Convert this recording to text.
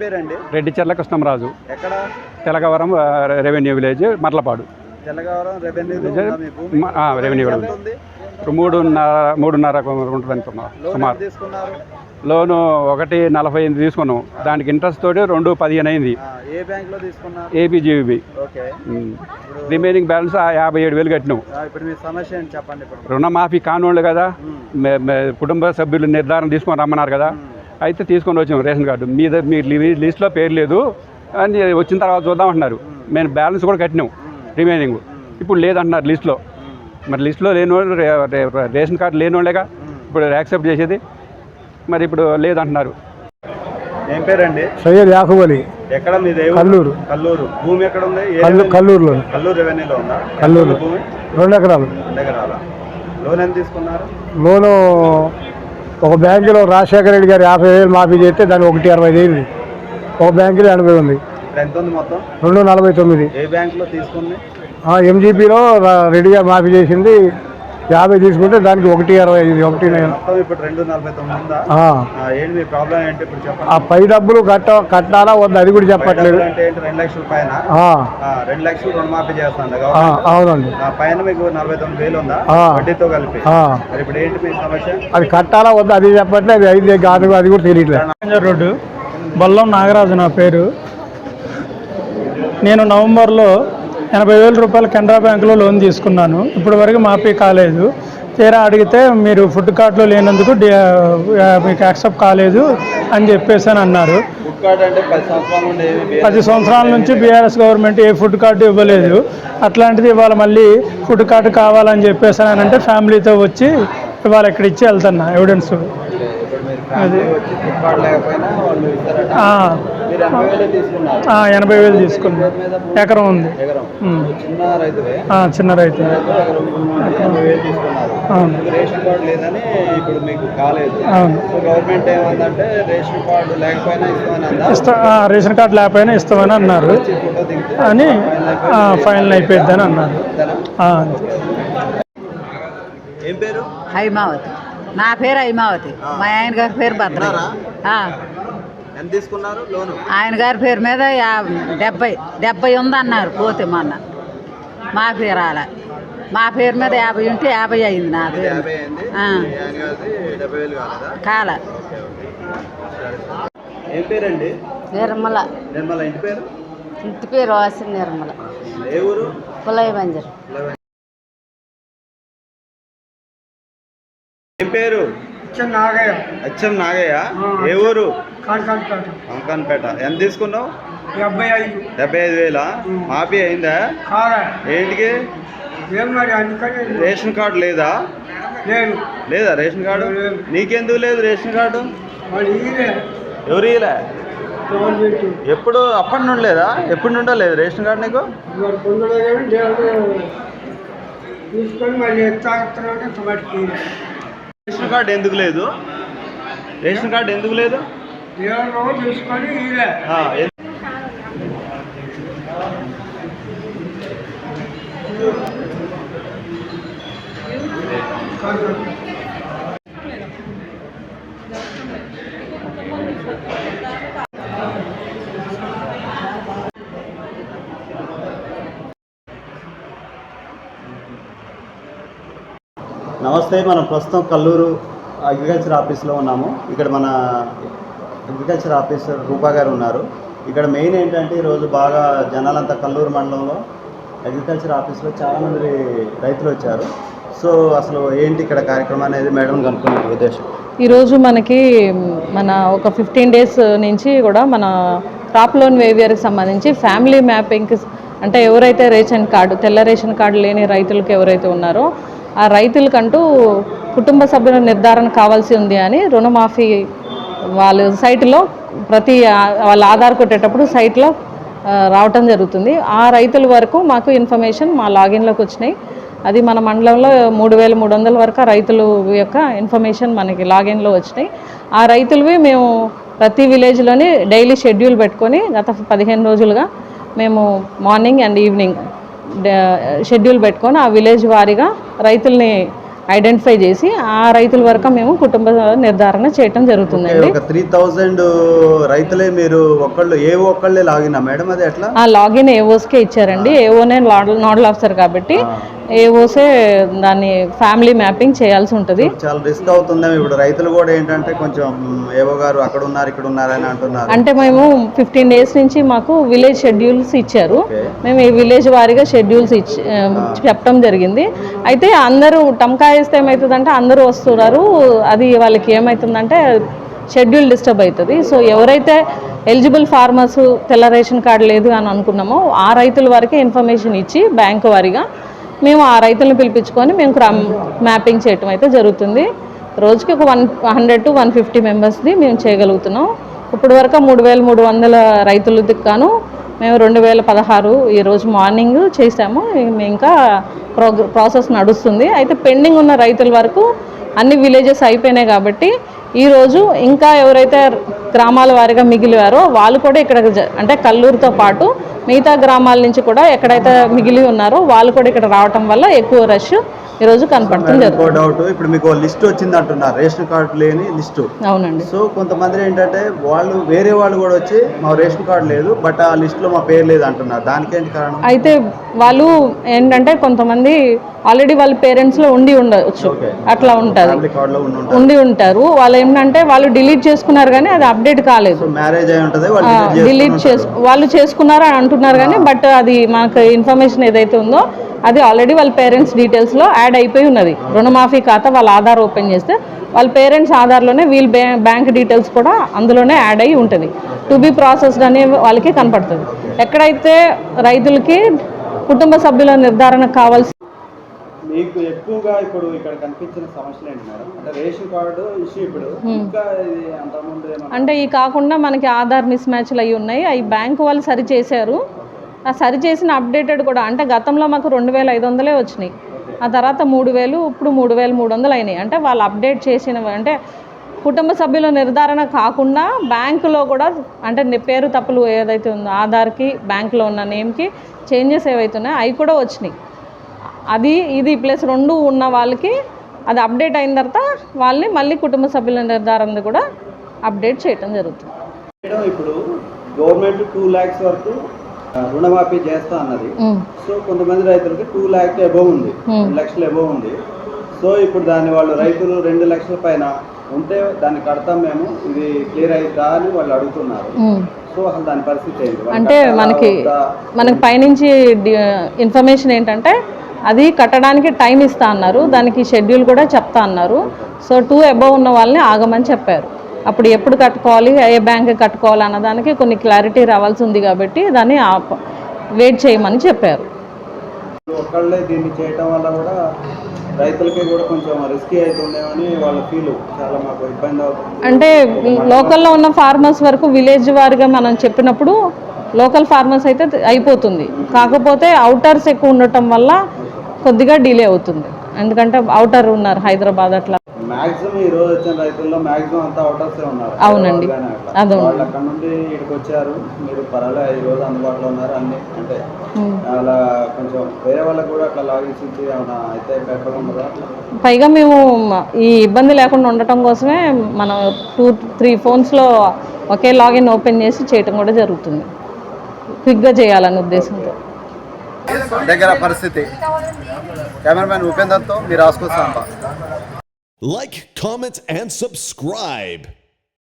పేరండి? రెడ్డి చెర్ల కృష్ణంరాజు ఎక్కడ? Telagavaram revenue village Marlapadu. Telangana revenue revenue village మూడున్నర మూడున్నర ఉంటుంది సుమారు. లోను ఒకటి నలభై ఎనిమిది తీసుకున్నాం. దానికి ఇంట్రెస్ట్ తోటి రెండు పదిహేను అయింది. ఏ తీసుకున్నారు? రిమైనింగ్ బ్యాలెన్స్ ఆ యాభై ఏడు వేలు కట్టినాం. ఆ, ఇప్పుడు మీ సమస్య చెప్పండి రుణమాఫీ కానోళ్ళు కదా. కుటుంబ సభ్యులు నిర్ధారణ తీసుకొని రమ్మన్నారు కదా. అయితే తీసుకొని వచ్చాం రేషన్ కార్డు. మీ ద- మీ లి- లిస్ట్లో పేరు లేదు. అని వచ్చిన తర్వాత చూద్దాం అంటున్నారు. మేము బ్యాలెన్స్ కూడా కట్టినాం రిమైనింగ్. ఇప్పుడు లేదంటున్నారు లిస్ట్లో. మరి లిస్ట్లో లేని వాళ్ళు రేషన్ కార్డు లేని వాళ్ళేగా. ఇప్పుడు యాక్సెప్ట్ చేసేది. మరి ఇప్పుడు లేదంటున్నారు. ఏం పేరండి? సయ్యద్ యాకూబ్ అలీ. ఎక్కడ మీ కల్లూరు. కల్లూరు. భూమి ఎక్కడ ఉంది? కల్లూరులో. కల్లూరు రెవెన్యూలో ఉందా? కల్లూరు. భూమి? రెండు ఎకరాలు. దగ్గర లోన్ ఎంత తీసుకున్నారు? లోను ఒక బ్యాంకులో రాజశేఖర రెడ్డి గారు యాభై వేలు మాఫీ చేస్తే దాన్ని ఒకటి అరవై ఐదు ఒక బ్యాంకులో ఎనభై ఉంది. రెండు నలభై తొమ్మిది. ఎంజీపీలో రెడ్డి గారు మాఫీ చేసింది యాభై తీసుకుంటే దానికి ఒకటి అరవై ఐదు ఒకటి నైన్. మొత్తం ఇప్పుడు రెండు నలభై తొమ్మిది ఉందా? ఆ, పై డబ్బులు కట్ట కట్టాలా వద్దు అది కూడా చెప్పట్లేదు. అవునండి. ఆ పైన మీకు నలభై తొమ్మిది వేలు ఉందా? ఆ. వడ్డీతో కలిపి. ఆ, మరి ఇప్పుడు ఏంటి మీ సమస్య? అది కట్టాలా వద్దు అది చెప్పట్లేదు. అది ఐదు కాదు అది కూడా తెలియట్లేదు. రోడ్డు బొల్లం నాగరాజు నా పేరు. నేను నవంబర్లో ఎనభై వేల రూపాయలు కెనరా బ్యాంకులో లోన్ తీసుకున్నాను. ఇప్పటి వరకు మాఫీ కాలేదు. తీరా అడిగితే మీరు ఫుడ్ కార్ట్లో లేనందుకు మీకు యాక్సెప్ట్ కాలేదు అని చెప్పేసి అని అన్నారు. పది సంవత్సరాల నుంచి బీఆర్ఎస్ గవర్నమెంట్ ఏ ఫుడ్ కార్డు ఇవ్వలేదు. అట్లాంటిది ఇవాళ మళ్ళీ ఫుడ్ కార్డు కావాలని చెప్పేసి అని అంటే ఫ్యామిలీతో వచ్చి ఇవాళ ఇక్కడ ఇచ్చి వెళ్తున్నా ఎవిడెన్స్ ఎనభై వేలు తీసుకున్నా. ఎకరం ఉంది. చిన్న రైతువే. ఆ, చిన్న రైతు. అవును. రేషన్ కార్డు లేదని ఇప్పుడు మీకు కాలేదు. అవును. సో గవర్నమెంట్ ఏమందంటే రేషన్ కార్డు లేకపోయినా ఇస్తామని ఇస్తా రేషన్ కార్డు లేకపోయినా ఇస్తామని అన్నారు. అని ఆ, ఫైనల్ అయిపోయిద్దని అన్నారు. ఏం పేరు? హైమావతి. నా పేరు హైమావతి. మా ఆయన గారి పేరు భద్ర ఉన్నారా? ఆ, ఎంత తీసుకున్నారు లోను? ఆయన గారి పేరు మీద డెబ్బై డెబ్బై ఉందన్నారు పోతే మొన్న. మా పేరు రాలే మా పేరు మీద యాభై ఉంటే యాభై అయింది నా పేరు. కాల. నిర్మల. నిర్మల ఇంటి పేరు? ఇంటి పేరు వాసి నిర్మల. ఏ ఊరు? కులయ్య మంజర్ ఏం పేరు? అచ్చం నాగయ్య. ఏ ఊరు? అంకన్పేట ఎంత తీసుకున్నావు? డెబ్బై ఐదు. డెబ్బై ఐదు వేలా? మాఫీ అయిందా? ఏంటికి? రేషన్ కార్డు లేదా? లేదు. లేదా రేషన్ కార్డు? నీకెందుకు లేదు రేషన్ కార్డు? ఎవరు గవర్నమెంట్ ఎప్పుడు? అప్పటి నుండి లేదా? ఎప్పటి నుండో లేదు రేషన్ కార్డు నీకు? తీసుకొని మళ్ళీ రేషన్ కార్డు ఎందుకు లేదు? రేషన్ కార్డు ఎందుకు లేదు? తీసుకొని నమస్తే మనం ప్రస్తుతం కల్లూరు అగ్రికల్చర్ ఆఫీస్లో ఉన్నాము. ఇక్కడ మన అగ్రికల్చర్ ఆఫీసర్ రూపా గారు ఉన్నారు. ఇక్కడ మెయిన్ ఏంటంటే ఈరోజు బాగా జనాలంతా కల్లూరు మండలంలో అగ్రికల్చర్ ఆఫీస్లో చాలామంది రైతులు వచ్చారు. సో అసలు ఏంటి ఇక్కడ కార్యక్రమం అనేది మేడం కనుక్కునే ఉద్దేశం? ఈరోజు మనకి మన ఒక ఫిఫ్టీన్ డేస్ నుంచి కూడా మన క్రాప్ లోన్ వేవియర్కి సంబంధించి ఫ్యామిలీ మ్యాపింగ్కి అంటే ఎవరైతే రేషన్ కార్డు తెల్ల రేషన్ కార్డు లేని రైతులకు ఎవరైతే ఉన్నారో ఆ రైతులకంటూ కుటుంబ సభ్యుల నిర్ధారణ కావాల్సి ఉంది అని రుణమాఫీ వాళ్ళు సైట్లో ప్రతి వాళ్ళ ఆధార్ కొట్టేటప్పుడు సైట్లో రావటం జరుగుతుంది. ఆ రైతుల వరకు మాకు ఇన్ఫర్మేషన్ మా లాగిన్లోకి వచ్చినాయి. అది మన మండలంలో మూడు వేల మూడు వందల వరకు రైతులు రైతుల యొక్క ఇన్ఫర్మేషన్ మనకి లాగిన్లో వచ్చినాయి. ఆ రైతులవి మేము ప్రతి విలేజ్లోని డైలీ షెడ్యూల్ పెట్టుకొని గత పదిహేను రోజులుగా మేము మార్నింగ్ అండ్ ఈవినింగ్ షెడ్యూల్ పెట్టుకొని ఆ విలేజ్ వారీగా రైతుల్ని ఐడెంటిఫై చేసి ఆ రైతుల వరకు మేము కుటుంబ నిర్ధారణ చేయటం జరుగుతుందండి. ఒక త్రీ థౌజండ్ రైతులే మీరు ఒక్కళ్ళు ఏ ఒక్కళ్ళే లాగినా మేడం అది ఎట్లా? ఆ లాగిన్ ఏఓస్కే ఇచ్చారండి. ఏఓనే నోడల్ ఆఫీసర్ కాబట్టి ఏఓసే దాన్ని ఫ్యామిలీ మ్యాపింగ్ చేయాల్సి ఉంటుంది. చాలా రిస్క్ అవుతుందేమో ఇప్పుడు. రైతులు కూడా ఏంటంటే కొంచెం ఏవో గారు అక్కడ ఉన్నారు ఇక్కడ ఉన్నారు అని అంటున్నారు. అంటే మేము ఫిఫ్టీన్ డేస్ నుంచి మాకు విలేజ్ షెడ్యూల్స్ ఇచ్చారు. మేము ఈ విలేజ్ వారీగా షెడ్యూల్స్ ఇచ్చి చెప్పడం జరిగింది. అయితే అందరూ టమ్కా వేస్తే ఏమవుతుందంటే అందరూ వస్తున్నారు. అది వాళ్ళకి ఏమవుతుందంటే షెడ్యూల్ డిస్టర్బ్ అవుతుంది. సో ఎవరైతే ఎలిజిబుల్ ఫార్మర్స్ తెల్ల రేషన్ కార్డు లేదు అని అనుకున్నామో ఆ రైతుల వరకే ఇన్ఫర్మేషన్ ఇచ్చి బ్యాంకు వారీగా మేము ఆ రైతులను పిలిపించుకొని మేము క్రమ్ మ్యాపింగ్ చేయటం అయితే జరుగుతుంది. రోజుకి ఒక one hundred to one fifty మెంబర్స్ది మేము చేయగలుగుతున్నాం. ఇప్పటి వరకు మూడు వేల మూడు వందల రైతులు దిక్కాను మేము రెండు వేల పదహారు ఈరోజు మార్నింగ్ చేసాము. ఇంకా ప్రోగ్ర ప్రాసెస్ నడుస్తుంది. అయితే పెండింగ్ ఉన్న రైతుల వరకు అన్ని విలేజెస్ అయిపోయినాయి కాబట్టి ఈరోజు ఇంకా ఎవరైతే గ్రామాల వారిగా మిగిలివారో వాళ్ళు కూడా ఇక్కడ అంటే కల్లూరుతో పాటు మిగతా గ్రామాల నుంచి కూడా ఎక్కడైతే మిగిలి ఉన్నారో వాళ్ళు కూడా ఇక్కడ రావటం వల్ల ఎక్కువ రష్ ఈరోజు కనపడుతుంది మేడం, ఇంకో డౌట్ ఇప్పుడు మీకు లిస్ట్ వచ్చింది అంటున్నారు రేషన్ కార్డు లేని లిస్టు. అవునండి. సో కొంతమంది ఏంటంటే వాళ్ళు వేరే వాళ్ళు కూడా వచ్చి మా రేషన్ కార్డు లేదు బట్ ఆ లిస్ట్లో మా పేరు లేదు అంటున్నారు. దానికేంటి కారణం? అయితే వాళ్ళు ఏంటంటే కొంతమంది ఆల్రెడీ వాళ్ళ పేరెంట్స్లో ఉండి ఉండవచ్చు. అట్లా ఉంటుంది. ఉంటారు. ఉండి ఉంటారు. వాళ్ళు ఏంటంటే వాళ్ళు డిలీట్ చేసుకున్నారు కానీ అది అప్డేట్ కాలేదు. మ్యారేజ్ అయి డిలీట్ చేసు వాళ్ళు చేసుకున్నారు అని అంటున్నారు కానీ బట్ అది మనకు ఇన్ఫర్మేషన్ ఏదైతే ఉందో అది ఆల్రెడీ వాళ్ళ పేరెంట్స్ డీటెయిల్స్లో యాడ్ అయిపోయి ఉన్నది. రుణమాఫీ ఖాతా వాళ్ళ ఆధార్ ఓపెన్ చేస్తే వాళ్ళ పేరెంట్స్ ఆధార్లోనే వీళ్ళ బ్యా- బ్యాంక్ డీటెయిల్స్ కూడా అందులోనే యాడ్ అయ్యి ఉంటుంది. టు బి ప్రాసెస్డ్ అనే వాళ్ళకి కనపడుతుంది. ఎక్కడైతే రైతులకి కుటుంబ సభ్యుల నిర్ధారణ కావాల్సి మీకు ఎక్కువగా ఇప్పుడు ఇక్కడ కనిపించిన సమస్యలు ఏంటి మేడం? అంటే రేషన్ కార్డు ఇష్యూ ఇప్పుడు. ఇంకా ఇది అంతకుముందు అంటే ఈ కాకుండా మనకి ఆధార్ మిస్ మ్యాచ్లు అవి ఉన్నాయి. అవి బ్యాంకు వాళ్ళు సరి చేశారు. ఆ సరి చేసిన అప్డేటెడ్ కూడా అంటే గతంలో మాకు రెండు వేల ఐదు వందలే వచ్చినాయి. ఆ తర్వాత మూడు వేలు ఇప్పుడు మూడు వేల మూడు వందలు అయినాయి. అంటే వాళ్ళు అప్డేట్ చేసిన అంటే కుటుంబ సభ్యుల నిర్ధారణ కాకుండా బ్యాంకులో కూడా అంటే పేరు తప్పులు ఏదైతే ఉందో ఆధార్కి బ్యాంకులో ఉన్న నేమ్కి చేంజెస్ ఏవైతే ఉన్నాయో అవి కూడా వచ్చినాయి. అది ఇది ప్లస్ రెండు ఉన్న వాళ్ళకి అది అప్డేట్ అయిన తర్వాత వాళ్ళని మళ్ళీ కుటుంబ సభ్యుల నిర్ధారణ కూడా అప్డేట్ చేయటం జరుగుతుంది ఇప్పుడు గవర్నమెంట్ టూ ల్యాక్స్ వరకు రుణమాఫీ చేస్తా అన్నది. సో కొంతమంది రైతులకి టూ ల్యాక్ అబోవ్ ఉంది లక్షలు అబోవ్ ఉంది సో ఇప్పుడు దాన్ని వాళ్ళు రైతులు రెండు లక్షల పైన ఉంటే దాన్ని కడతాం మేము ఇది క్లియర్ అయిద్దా అని వాళ్ళు అడుగుతున్నారు. సో అసలు దాని పరిస్థితి అంటే మనకి? మనకి పైనుంచి ఇన్ఫర్మేషన్ ఏంటంటే అది కట్టడానికి టైం ఇస్తా అన్నారు. దానికి షెడ్యూల్ కూడా చెప్తా అన్నారు. సో టూ అబవ్ ఉన్న వాళ్ళని ఆగమని చెప్పారు. అప్పుడు ఎప్పుడు కట్టుకోవాలి ఏ బ్యాంక్ కట్టుకోవాలి అన్నదానికి కొన్ని క్లారిటీ రావాల్సి ఉంది కాబట్టి దాన్ని వెయిట్ చేయమని చెప్పారు. ఒకళ్ళే దీన్ని చేయటం వల్ల కూడా రైతులకి కూడా కొంచెం రిస్కీ అవుతుందేమని వాళ్ళ ఫీల్ చాలా మాకు ఇబ్బంది అవుతుంది. అంటే లోకల్లో ఉన్న ఫార్మర్స్ వరకు విలేజ్ వారిగా మనం చెప్పినప్పుడు లోకల్ ఫార్మర్స్ అయితే అయిపోతుంది. కాకపోతే అవుటర్స్ ఎక్కువ ఉండటం వల్ల కొద్దిగా డిలే అవుతుంది. ఎందుకంటే అవుటర్ ఉన్నారు హైదరాబాద్ అట్లా. మాక్సిమం ఈ రోజు వచ్చిన రైతుల్లో మాక్సిమం అంతా అవుటర్స్ ఉన్నారు. అవునండి. అదే. నుండి ఇక్కడికి వచ్చారు. మీరు అందుబాటులో ఉన్నారు అన్ని. అంటే. అలా కొంచెం వేరే వాళ్ళకి కూడా అట్లా లాగిన్స్ ఇచ్చి ఏమైనా అయితే బెటర్ ఉండదా? పైగా మేము ఈ ఇబ్బంది లేకుండా ఉండటం కోసమే మనం టూ త్రీ ఫోన్స్లో ఒకే లాగిన్ ఓపెన్ చేసి చేయటం కూడా జరుగుతుంది. క్విక్గా చేయాలనే ఉద్దేశంతో. దగ్గర పరిస్థితి. కెమెరామెన్ ఉపేందర్తో మీరు రాసుకొస్తాం Like, comment, and subscribe.